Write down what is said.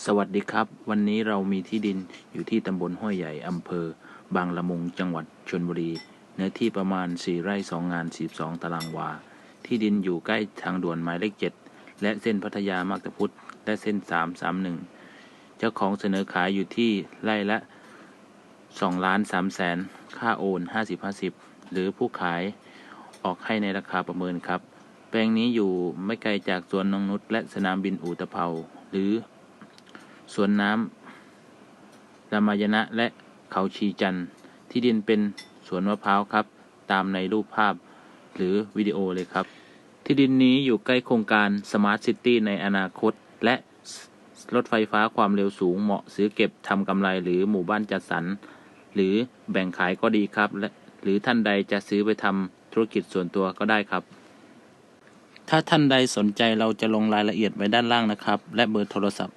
สวัสดีครับ วันนี้เรามีที่ดินอยู่ที่ตำบลห้วยใหญ่อำเภอ บางละมุงจังหวัดชลบุรี เนื้อที่ประมาณ 4 ไร่2งาน42 ตารางวา ที่ดินอยู่ใกล้ทางด่วนหมายเลข 7 และเส้นพัทยามักตะพุทธและเส้น 331 เจ้าของเสนอขายอยู่ที่ไร่ละ2ล้าน3แสนค่าโอน 50-50 หรือผู้ขายออกให้ในราคาประเมินครับ แปลงนี้อยู่ไม่ไกลจากสวนนงนุชและสนามบินอูตะเภาหรือ สวนน้ำรามายณะและเขาชีจันที่ดินเป็นสวนมะพร้าวครับ ตามในรูปภาพหรือวิดีโอเลยครับ ที่ดินนี้อยู่ใกล้โครงการสมาร์ทซิตี้ในอนาคต และรถไฟฟ้าความเร็วสูงเหมาะซื้อเก็บทำกำไรหรือหมู่บ้านจัดสรร หรือแบ่งขายก็ดีครับ และหรือท่านใดจะซื้อไปทำธุรกิจส่วนตัวก็ได้ครับ ถ้าท่านใดสนใจเราจะลงรายละเอียดไว้ด้านล่างนะครับ และเบอร์โทรศัพท์